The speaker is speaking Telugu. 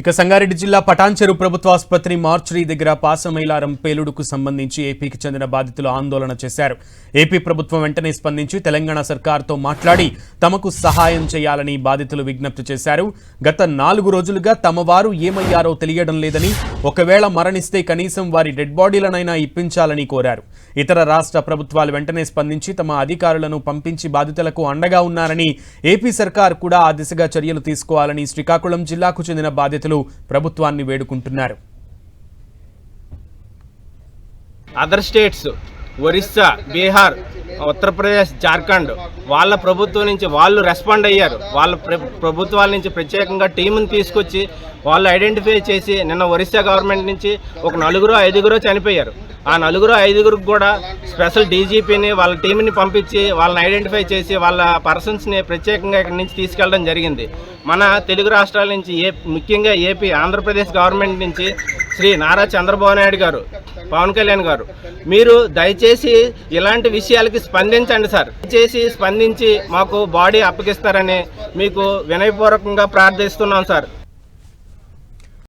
ఇక సంగారెడ్డి జిల్లా పటాన్చెరు ప్రభుత్వ ఆసుపత్రి మార్చురీ దగ్గర పాసమైలారం పేలుడుకు సంబంధించి ఏపీకి చెందిన బాధితులు ఆందోళన చేశారు. ఏపీ ప్రభుత్వం వెంటనే స్పందించి తెలంగాణ సర్కార్తో మాట్లాడి తమకు సహాయం చేయాలని బాధితులు విజ్ఞప్తి చేశారు. గత నాలుగు రోజులుగా తమ వారు ఏమయ్యారో తెలియడం లేదని ఒకవేళ మరణిస్తే కనీసం వారి డెడ్ బాడీలనైనా ఇప్పించాలని కోరారు. ఇతర రాష్ట్ర ప్రభుత్వాలు వెంటనే స్పందించి తమ అధికారులను పంపించి బాధితులకు అండగా ఉన్నారని ఏపీ సర్కార్ కూడా ఆ దిశగా చర్యలు తీసుకోవాలని శ్రీకాకుళం జిల్లాకు చెందిన బాధితులు ప్రభుత్వాన్ని వేడుకుంటున్నారు. అదర్ స్టేట్స్ ఒరిస్సా బీహార్ ఉత్తరప్రదేశ్ జార్ఖండ్ వాళ్ళ ప్రభుత్వం నుంచి వాళ్ళు రెస్పాండ్ అయ్యారు. వాళ్ళ ప్రభుత్వాల నుంచి ప్రత్యేకంగా టీముని తీసుకొచ్చి వాళ్ళు ఐడెంటిఫై చేసి నిన్న ఒరిస్సా గవర్నమెంట్ నుంచి ఒక నలుగురు ఐదుగురు చనిపోయారు. ఆ నలుగురు ఐదుగురికి కూడా స్పెషల్ డీజీపీని వాళ్ళ టీంని పంపించి వాళ్ళని ఐడెంటిఫై చేసి వాళ్ళ పర్సన్స్ని ప్రత్యేకంగా ఇక్కడి నుంచి తీసుకెళ్ళడం జరిగింది. మన తెలుగు రాష్ట్రాల నుంచి ఏ ముఖ్యంగా ఏపీ ఆంధ్రప్రదేశ్ గవర్నమెంట్ నుంచి శ్రీ నారా చంద్రబాబు నాయుడు గారు పవన్ కళ్యాణ్ గారు మీరు దయచేసి ఇలాంటి విషయాలకి స్పందించండి సార్. దయచేసి స్పందించి మాకు బాడీ అప్పగిస్తారని మీకు వినయపూర్వకంగా ప్రార్థిస్తున్నాం సార్.